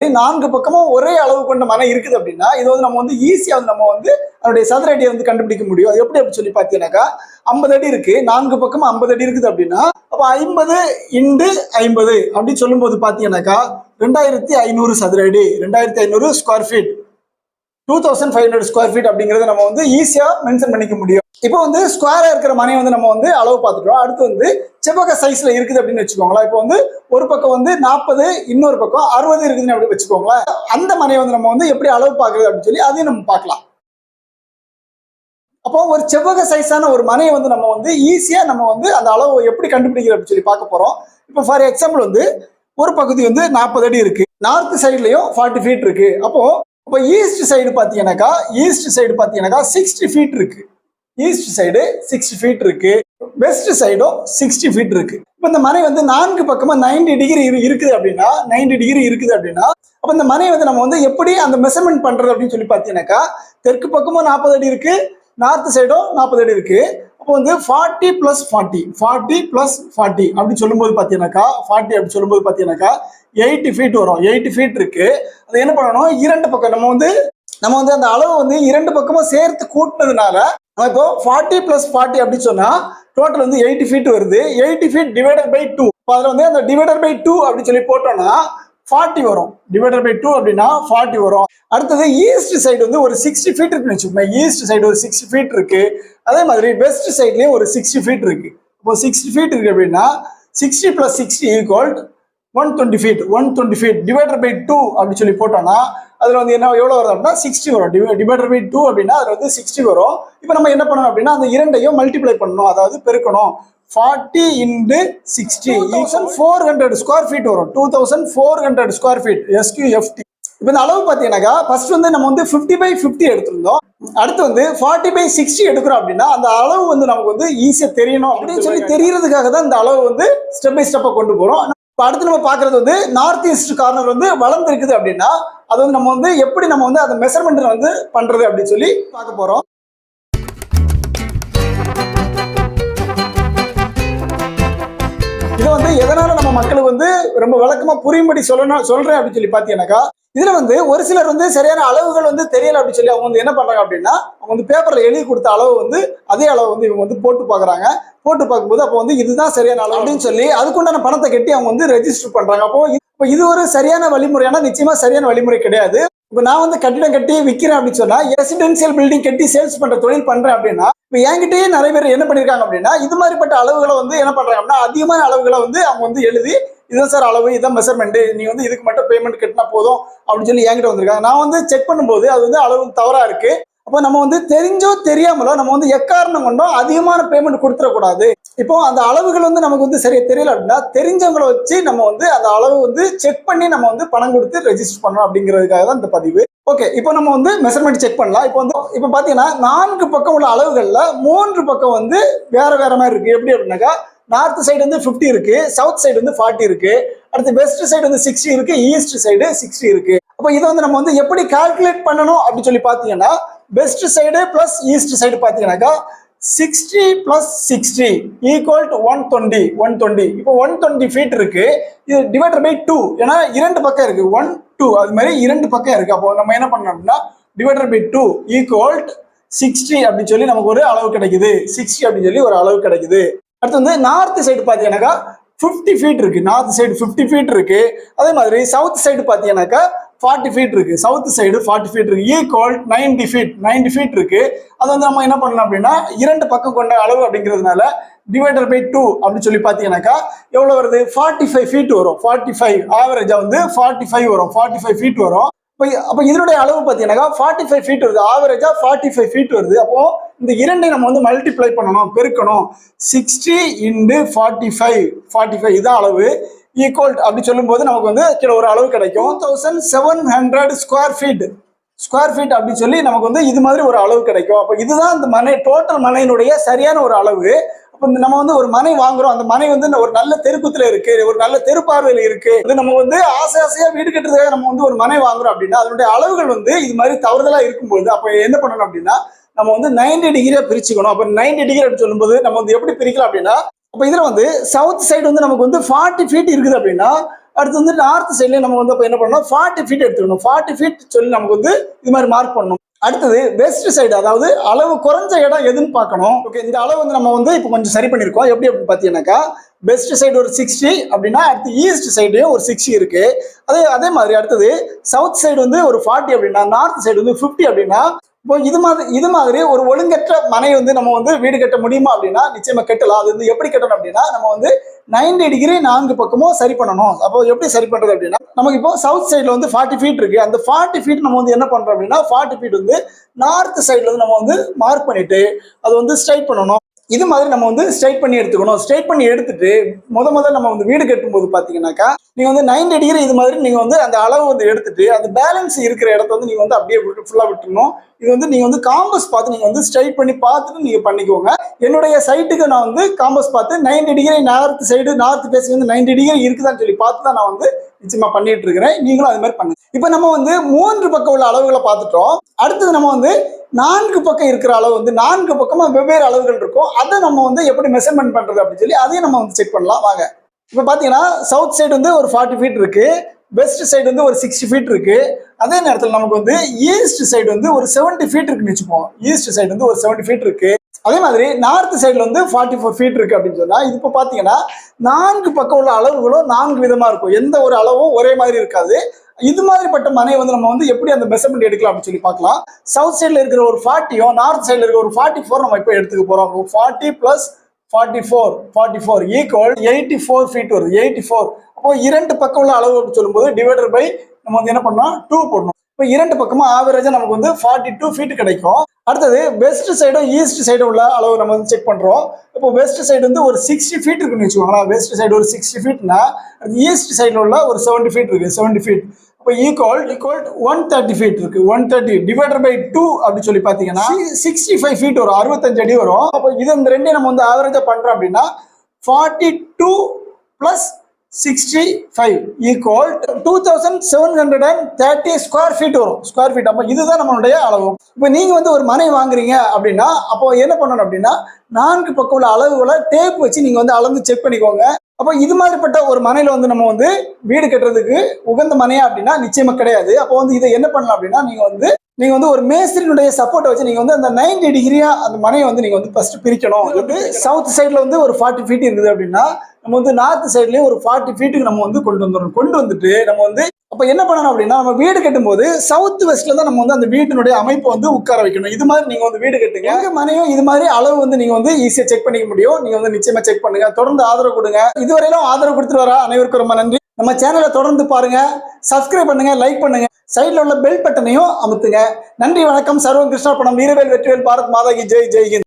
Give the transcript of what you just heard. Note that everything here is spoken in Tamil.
நான்கு பக்கமும் ஒரே அளவு கொண்ட மனை இருக்குது அப்படின்னா இது வந்து நம்ம வந்து ஈஸியா வந்து நம்ம வந்து அதனுடைய சதுர அடியை வந்து கண்டுபிடிக்க முடியும். அது எப்படி அப்படி சொல்லி பார்த்தீங்கன்னாக்கா ஐம்பது அடி இருக்கு நான்கு பக்கமும் ஐம்பது அடி இருக்குது அப்படின்னா அப்போ ஐம்பது இண்டு ஐம்பது அப்படின்னு சொல்லும்போது பார்த்தீங்கன்னாக்கா ரெண்டாயிரத்தி ஐநூறு சதுர அடி ரெண்டாயிரத்தி ஐநூறு square feet two thousand five hundred square feet அப்படிங்கிறத நம்ம வந்து ஈஸியாக மென்ஷன் பண்ணிக்க முடியும். இப்போ வந்து ஸ்கொயராக இருக்கிற மனையை வந்து நம்ம வந்து அளவு பார்த்துட்டோம். அடுத்து வந்து செவ்வக சைஸ்ல இருக்குது அப்படின்னு வச்சுக்கோங்களேன். இப்போ வந்து ஒரு பக்கம் வந்து நாற்பது இன்னொரு பக்கம் அறுபது இருக்குதுன்னு அப்படி வச்சுக்கோங்களேன். அந்த மனையை வந்து நம்ம வந்து எப்படி அளவு பார்க்குறது அப்படின்னு சொல்லி அதையும் நம்ம பார்க்கலாம். அப்போ ஒரு செவ்வக சைஸான ஒரு மனையை வந்து நம்ம வந்து ஈஸியா நம்ம வந்து அந்த அளவு எப்படி கண்டுபிடிக்கிறது அப்படின்னு சொல்லி பார்க்க போறோம். இப்போ ஃபார் எக்ஸாம்பிள் வந்து ஒரு பகுதி வந்து நாற்பது அடி இருக்கு. நார்த் சைட்லயும் ஃபார்ட்டி ஃபீட் இருக்கு. அப்போ இப்போ ஈஸ்ட் சைடு பார்த்தீங்கன்னாக்கா ஈஸ்ட் சைடு பார்த்தீங்கன்னாக்கா சிக்ஸ்டி ஃபீட் இருக்குது ஈஸ்ட் சைடு சிக்ஸ்டி ஃபீட் இருக்கு. வெஸ்ட் சைடும் சிக்ஸ்டி ஃபீட் இருக்கு. இப்போ இந்த மனை வந்து நான்கு பக்கமா நைன்டி டிகிரி இருக்குது அப்படின்னா நைன்டி டிகிரி இருக்குது அப்படின்னா அப்போ இந்த மனையை வந்து நம்ம வந்து எப்படி அந்த மெஷர்மெண்ட் பண்றது அப்படின்னு சொல்லி பார்த்தீங்கன்னாக்கா தெற்கு பக்கமும் நாற்பது அடி இருக்கு நார்த் சைடும் நாற்பது அடி இருக்கு. அப்போ வந்து forty plus forty forty plus forty அப்படின்னு சொல்லும்போது பார்த்தீங்கன்னாக்கா ஃபார்ட்டி அப்படி சொல்லும்போது பார்த்தீங்கன்னாக்கா எயிட்டி ஃபீட் வரும். எயிட்டி ஃபீட் இருக்கு. அது என்ன பண்ணணும்? இரண்டு பக்கம் நம்ம வந்து நம்ம வந்து அந்த அளவு வந்து இரண்டு பக்கமும் சேர்த்து கூட்டினதுனால இப்போ ஃபார்ட்டி பிளஸ் ஃபார்ட்டி அப்படின்னு சொன்னா டோட்டல் வந்து எயிட்டி ஃபீட் வருது. Eighty feet divided by two அதில் வந்து அந்த டிவைடட் பை டூ அப்படின்னு சொல்லி போட்டோம்னா ஃபார்ட்டி வரும். டிவைடட் பை டூ அப்படின்னா ஃபார்ட்டி வரும். அடுத்தது ஈஸ்ட் சைடு வந்து ஒரு சிக்ஸ்டி ஃபீட் இருக்குன்னு வச்சுக்கோங்க ஈஸ்ட் சைடு ஒரு சிக்ஸ்டி ஃபீட் இருக்கு. அதே மாதிரி வெஸ்ட் சைட்லேயும் ஒரு சிக்ஸ்டி ஃபீட் இருக்கு. இப்போ சிக்ஸ்டி ஃபீட் இருக்கு அப்படின்னா sixty plus sixty equal one twenty feet one twenty feet divider by two அப்படின்னு சொல்லி போட்டோம்னா அதில் வந்து என்ன எவ்வளோ வரும் அப்படின்னா சிக்ஸ்டி வரும். டிவைடர் பை டூ அப்படின்னா அதில் வந்து சிக்ஸ்டி வரும். இப்போ நம்ம என்ன பண்ணணும் அப்படின்னா அந்த இரண்டையும் மல்டிப்ளை பண்ணணும் அதாவது பெருக்கணும். Forty into sixty thousand four hundred square feet வரும். Two thousand four hundred square feet SQFT இப்போ இந்த அளவு பார்த்தீங்கன்னாக்கா ஃபர்ஸ்ட் வந்து நம்ம வந்து ஃபிஃப்டி பை ஃபிஃப்டி எடுத்திருந்தோம். அடுத்து வந்து ஃபார்ட்டி பை சிக்ஸ்டி எடுக்கிறோம் அப்படின்னா அந்த அளவு வந்து நமக்கு வந்து ஈஸியாக தெரியணும் அப்படின்னு சொல்லி தெரியறதுக்காக தான் இந்த அளவு வந்து ஸ்டெப் பை ஸ்டெப்பாக கொண்டு போகிறோம் இப்போ அடுத்து நம்ம பார்க்கறது வந்து நார்த் ஈஸ்ட் கார்னர் வந்து வளர்ந்துருக்குது அப்படின்னா அது வந்து நம்ம வந்து எப்படி நம்ம வந்து அந்த மெஷர்மெண்ட்டை வந்து பண்ணுறது அப்படின்னு சொல்லி பார்க்க போகிறோம் இதை வந்து எதனால நம்ம மக்களுக்கு வந்து ரொம்ப விளக்கமா புரியும்படி சொல்லணும் சொல்றேன் அப்படின்னு சொல்லி பாத்தீங்கன்னாக்கா இதுல வந்து ஒரு சிலர் வந்து சரியான அளவுகள் வந்து தெரியல அப்படின்னு சொல்லி அவங்க வந்து என்ன பண்றாங்க அப்படின்னா அவங்க வந்து பேப்பர்ல எழுதி கொடுத்த அளவு வந்து அதே அளவு வந்து இவங்க வந்து போட்டு பாக்குறாங்க. போட்டு பார்க்கும்போது அப்போ வந்து இதுதான் சரியான அளவு அப்படின்னு சொல்லி அதுக்குண்டான பணத்தை கட்டி அவங்க வந்து ரெஜிஸ்டர் பண்றாங்க. அப்போ இப்போ இது ஒரு சரியான வழிமுறையான நிச்சயமா சரியான வழிமுறை கிடையாது. இப்போ நான் வந்து கட்டிடம் கட்டி விற்கிறேன் அப்படின்னு சொன்னா ரெசிடென்சியல் பில்டிங் கட்டி சேல்ஸ் பண்ற தொழில் பண்றேன் அப்படின்னா இப்போ என்கிட்டயே நிறைய பேர் என்ன பண்ணிருக்காங்க அப்படின்னா இது மாதிரிப்பட்ட அளவுகளை வந்து என்ன பண்றாங்க அப்படின்னா அதிகமான அளவுகளை வந்து அவங்க வந்து எழுதி இதுதான் சார் அளவு இதான் மெஷர்மெண்ட் நீ வந்து இதுக்கு மட்டும் பேமெண்ட் கட்டினா போதும் அப்படின்னு சொல்லி என்கிட்ட வந்திருக்காங்க. நான் வந்து செக் பண்ணும்போது அது வந்து அளவு தவறா இருக்கு. அப்போ நம்ம வந்து தெரிஞ்சோ தெரியாமலோ நம்ம வந்து எக்காரணம் கொண்டோ அதிகமான பேமெண்ட் கொடுத்துடக்கூடாது. இப்போ அந்த அளவுகள் வந்து நமக்கு வந்து சரியா தெரியல அப்படின்னா தெரிஞ்சவங்களை வச்சு நம்ம வந்து அந்த அளவு வந்து செக் பண்ணி நம்ம வந்து பணம் கொடுத்து ரெஜிஸ்டர் பண்ணணும் அப்படிங்கிறதுக்காக தான் இந்த பதிவு. ஓகே இப்போ நம்ம வந்து மெஷர்மெண்ட் செக் பண்ணலாம். இப்போ வந்து இப்போ பார்த்தீங்கன்னா நான்கு பக்கம் உள்ள அளவுகளில் மூன்று பக்கம் வந்து வேற வேற மாதிரி இருக்கு. எப்படி அப்படின்னாக்கா நார்த் சைடு வந்து ஃபிஃப்டி இருக்கு சவுத் சைடு வந்து ஃபார்ட்டி இருக்கு அடுத்து வெஸ்ட் சைடு வந்து சிக்ஸ்டி இருக்கு ஈஸ்ட் சைடு சிக்ஸ்டி இருக்கு. அப்போ இதை வந்து நம்ம வந்து எப்படி கால்குலேட் பண்ணணும் அப்படின்னு சொல்லி பார்த்தீங்கன்னா west side plus east side பார்த்தீங்கன்னாக்கா sixty plus sixty equal to one twenty one twenty இப்போ ஒன் டுவெண்ட்டி ஃபீட் இருக்கு. இது டிவைடட் பை டூ ஏன்னா இரண்டு பக்கம் இருக்கு. ஒன் டூ அது மாதிரி இரண்டு பக்கம் இருக்கு. அப்போ நம்ம என்ன பண்ணணும் அப்படின்னா divider by two equal sixty அப்படின்னு சொல்லி நமக்கு ஒரு அளவு கிடைக்குது. சிக்ஸ்டி அப்படின்னு சொல்லி ஒரு அளவு கிடைக்குது. அடுத்து வந்து நார்த் சைடு பார்த்தீங்கன்னாக்கா ஃபிஃப்டி ஃபீட் இருக்கு. நார்த் சைடு ஃபிஃப்டி ஃபீட் இருக்கு. அதே மாதிரி சவுத் சைடு பார்த்தீங்கன்னாக்கா ஃபார்ட்டி ஃபீட் இருக்கு. சவுத் சைடு ஃபார்ட்டி ஃபீட் இருக்கு. Equal ninety feet ninety feet இருக்கு. அது வந்து நம்ம என்ன பண்ணலாம் அப்படின்னா இரண்டு பக்கம் கொண்ட அளவு அப்படிங்கிறதுனால டிவைடர் பை டூ அப்படின்னு சொல்லி பார்த்தீங்கன்னாக்கா எவ்வளோ வருது? ஃபார்ட்டி ஃபைவ் ஃபீட் வரும். ஃபார்ட்டி ஃபைவ் ஆவரேஜாக வந்து ஃபார்ட்டி ஃபைவ் வரும். ஃபார்ட்டி ஃபைவ் ஃபீட் வரும். இப்போ அப்போ இதனுடைய அளவு பார்த்தீங்கன்னாக்கா ஃபார்ட்டி ஃபைவ் ஃபீட் வருது. ஆவரேஜாக ஃபார்ட்டி ஃபைவ் ஃபீட் வருது. அப்போ இந்த இரண்டை நம்ம வந்து மல்டிப்ளை பண்ணணும் பெருக்கணும். Sixty into forty five forty five இதான் அளவு. ஈக்குவல் அப்படி சொல்லும்போது நமக்கு வந்து கீழே ஒரு அளவு கிடைக்கும். Thousand seven hundred square feet square feet அப்படின்னு சொல்லி நமக்கு வந்து இது மாதிரி ஒரு அளவு கிடைக்கும். அப்போ இதுதான் இந்த மனை டோட்டல் மனையினுடைய சரியான ஒரு அளவு. அப்போ இந்த நம்ம வந்து ஒரு மனை வாங்குறோம். அந்த மனை வந்து ஒரு நல்ல தெருக்குத்துல இருக்கு. ஒரு நல்ல தெருப்பார்வையில் இருக்கு. இது நம்ம வந்து ஆசை ஆசையா வீடு கட்டுறதுக்காக நம்ம வந்து ஒரு மனை வாங்குறோம் அப்படின்னா அதனுடைய அளவுகள் வந்து இது மாதிரி தவறுதலா இருக்கும்போது அப்போ என்ன பண்ணணும் அப்படின்னா நம்ம வந்து நைன்டி டிகிரியா பிரிச்சுக்கணும். அப்போ நைன்டி டிகிரி அப்படின்னு சொல்லும்போது நம்ம வந்து எப்படி பிரிக்கலாம் அப்படின்னா அப்போ இதில் வந்து சவுத் சைடு வந்து நமக்கு வந்து ஃபார்ட்டி ஃபீட் இருக்குது அப்படின்னா அடுத்து வந்து நார்த் சைட்லயும் நம்ம வந்து அப்போ என்ன பண்ணணும்? ஃபார்ட்டி ஃபீட் எடுத்துக்கணும். ஃபார்ட்டி ஃபீட் சொல்லி நமக்கு வந்து இது மாதிரி மார்க் பண்ணணும். அடுத்தது வெஸ்ட் சைடு அதாவது அளவு குறைஞ்ச இடம் எதுன்னு பார்க்கணும். ஓகே இந்த அளவு வந்து நம்ம வந்து இப்போ கொஞ்சம் சரி பண்ணியிருக்கோம். எப்படி அப்படின்னு பார்த்தீங்கன்னாக்கா வெஸ்ட் சைடு ஒரு சிக்ஸ்டி அப்படின்னா அடுத்து ஈஸ்ட் சைடுலேயும் ஒரு சிக்ஸ்டி இருக்கு. அதே அதே மாதிரி அடுத்தது சவுத் சைடு வந்து ஒரு ஃபார்ட்டி அப்படின்னா நார்த் சைடு வந்து ஃபிஃப்டி அப்படின்னா இப்போ இது மாதிரி இது மாதிரி ஒரு ஒழுங்கற்ற மனை வந்து நம்ம வந்து வீடு கட்ட முடியுமா அப்படின்னா நிச்சயமா கட்டலாம். அது வந்து எப்படி கட்டணும் அப்படின்னா நம்ம வந்து 90 டிகிரி நான்கு பக்கமும் சரி பண்ணணும். அப்போ எப்படி சரி பண்றது அப்படின்னா நமக்கு இப்போ சவுத் சைடில் வந்து ஃபார்ட்டி ஃபீட் இருக்கு. அந்த ஃபார்ட்டி ஃபீட் நம்ம வந்து என்ன பண்றோம் அப்படின்னா ஃபார்ட்டி ஃபீட் வந்து நார்த் சைடில் வந்து நம்ம வந்து மார்க் பண்ணிட்டு அது வந்து ஸ்ட்ரைட் பண்ணணும். இது மாதிரி நம்ம வந்து ஸ்ட்ரைட் பண்ணி எடுத்துக்கணும். ஸ்ட்ரைட் பண்ணி எடுத்துட்டு முத முதல்ல நம்ம வந்து வீடு கட்டும்போது பார்த்தீங்கன்னாக்கா நீங்க வந்து 90 டிகிரி இது மாதிரி நீங்க வந்து அந்த அளவு வந்து எடுத்துட்டு அந்த பேலன்ஸ் இருக்கிற இடத்த வந்து நீங்க வந்து அப்படியே ஃபுல்லா விட்டுருணும் இது வந்து நீங்க வந்து காம்பஸ் பார்த்து நீங்க வந்து ஸ்ட்ரைட் பண்ணி பார்த்துட்டு நீங்க பண்ணிக்கோங்க. என்னுடைய சைட்டுக்கு நான் வந்து காம்பஸ் பார்த்து 90 டிகிரி நார்த் சைடு நார்த் பேசி வந்து 90 டிகிரி இருக்குதான்னு சொல்லி பார்த்து தான் நான் வந்து நிச்சயமா பண்ணிட்டு இருக்கிறேன் நீங்களும் அது மாதிரி பண்ணுங்க. இப்போ நம்ம வந்து மூன்று பக்கம் உள்ள அளவுகளை பார்த்துட்டோம். அடுத்தது நம்ம வந்து நான்கு பக்கம் இருக்கிற அளவு வந்து நான்கு பக்கமா வெவ்வேறு அளவுகள் இருக்கும். அதை நம்ம வந்து எப்படி மெஷர்மெண்ட் பண்றது அப்படின்னு சொல்லி அதையும் நம்ம வந்து செக் பண்ணலாம். வாங்க. இப்போ பார்த்தீங்கன்னா சவுத் சைடு வந்து ஒரு ஃபார்ட்டி ஃபீட் இருக்கு. வெஸ்ட் சைடு வந்து ஒரு சிக்ஸ்டி ஃபீட் இருக்கு. அதே நேரத்தில் நமக்கு வந்து ஈஸ்ட் சைடு வந்து ஒரு செவன்ட்டி ஃபீட் இருக்குன்னு வச்சுப்போம் ஈஸ்ட் சைடு வந்து ஒரு செவன்ட்டி ஃபீட் இருக்கு. அதே மாதிரி நார்த் சைடில் வந்து ஃபார்ட்டி ஃபோர் ஃபீட் இருக்குது அப்படின்னு சொன்னால் இது இப்போ பார்த்தீங்கன்னா நான்கு பக்கம் உள்ள அளவுகளும் நான்கு விதமாக இருக்கும். எந்த ஒரு அளவும் ஒரே மாதிரி இருக்காது. இது மாதிரிப்பட்ட மனையை வந்து நம்ம வந்து எப்படி அந்த மெஷர்மெண்ட் எடுக்கலாம் அப்படின்னு சொல்லி பார்க்கலாம். சவுத் சைடில் இருக்கிற ஒரு ஃபார்ட்டியும் நார்த் சைடில் இருக்கிற ஒரு ஃபார்ட்டி ஃபோர் நம்ம இப்போ எடுத்துக்க போகிறோம் forty plus forty four forty four equal eighty four feet வருது. எயிட்டி ஃபோர் அப்போ இரண்டு பக்கம் உள்ள அளவு அப்படின்னு சொல்லும்போது டிவைடர் பை நம்ம வந்து என்ன பண்ணோம் டூ போடணும். இப்போ இரண்டு பக்கமும் ஆவரேஜாக நமக்கு வந்து ஃபார்ட்டி டூ ஃபீட் கிடைக்கும். அடுத்தது வெஸ்ட் சைடும் ஈஸ்ட் சைடும் உள்ள அளவு நம்ம வந்து செக் பண்ணுறோம் இப்போ வெஸ்ட் சைடு வந்து ஒரு சிக்ஸ்டி ஃபீட் இருக்குன்னு வச்சுக்கோங்களேன். வெஸ்ட் சைடு ஒரு சிக்ஸ்டி ஃபீட்னா ஈஸ்ட் சைடில் உள்ள ஒரு செவன்டி ஃபீட் இருக்குது செவன்ட்டி ஃபீட் இப்போ equal equal one thirty feet இருக்கு. One thirty divided by two அப்படின்னு சொல்லி பார்த்தீங்கன்னா சிக்ஸ்டி ஃபைவ் ஃபீட் வரும் அறுபத்தஞ்சு அடி வரும். அப்போ இது இந்த ரெண்டையும் நம்ம வந்து ஆவரேஜாக பண்ணுறோம் அப்படின்னா forty two plus sixty five equal two thousand seven hundred thirty square feet வரும். ஸ்கொயர் ஃபீட் அப்போ இதுதான் நம்மளுடைய அளவு. இப்போ நீங்க வந்து ஒரு மனை வாங்குறீங்க அப்படின்னா அப்போ என்ன பண்ணணும் அப்படின்னா நான்கு பக்கம் உள்ள அளவுகளை டேப் வச்சு நீங்க வந்து அளந்து செக் பண்ணிக்கோங்க. அப்போ இது மாதிரிப்பட்ட ஒரு மனையில வந்து நம்ம வந்து வீடு கட்டுறதுக்கு உகந்த மனையா அப்படின்னா நிச்சயமா கிடையாது. அப்போ வந்து இதை என்ன பண்ணலாம் அப்படின்னா நீங்க வந்து நீங்க வந்து ஒரு மேஸ்திரினுடைய சப்போர்ட்டை வச்சு நீங்க வந்து அந்த 90 டிகிரியா அந்த மனையை வந்து நீங்க வந்து ஃபர்ஸ்ட் பிரிக்கணும். வந்து சவுத் சைடுல வந்து ஒரு ஃபார்ட்டி ஃபீட் இருக்குது அப்படின்னா நம்ம வந்து நார்த் சைட்லயும் ஒரு ஃபார்ட்டி ஃபீட்டுக்கு நம்ம வந்து கொண்டு வந்துடணும். கொண்டு வந்துட்டு நம்ம வந்து அப்ப என்ன பண்ணணும் அப்படின்னா நம்ம வீடு கட்டும்போது சவுத் வெஸ்ட்ல தான் நம்ம வந்து அந்த வீட்டினுடைய அமைப்பை வந்து உட்கார வைக்கணும். இது மாதிரி நீங்க வந்து வீடு கட்டுங்க. எங்க மனையும் இது மாதிரி அளவு வந்து நீங்க வந்து ஈஸியா செக் பண்ணிக்க முடியும். நீங்க வந்து நிச்சயமா செக் பண்ணுங்க. தொடர்ந்து ஆதரவு கொடுங்க. இதுவரையிலும் ஆதரவு கொடுத்துட்டு வர அனைவருக்கும் ரொம்ப நன்றி. நம்ம சேனலை தொடர்ந்து பாருங்க சப்ஸ்கிரைப் பண்ணுங்க லைக் பண்ணுங்க. சைடில் உள்ள பெல் பட்டனையும் அமுத்துங்க. நன்றி வணக்கம். சர்வம் கிருஷ்ணா படம் வீரவேல் வெற்றிவேல் பாரத் மாதாகி ஜெய் ஜெய் ஹிந்த்.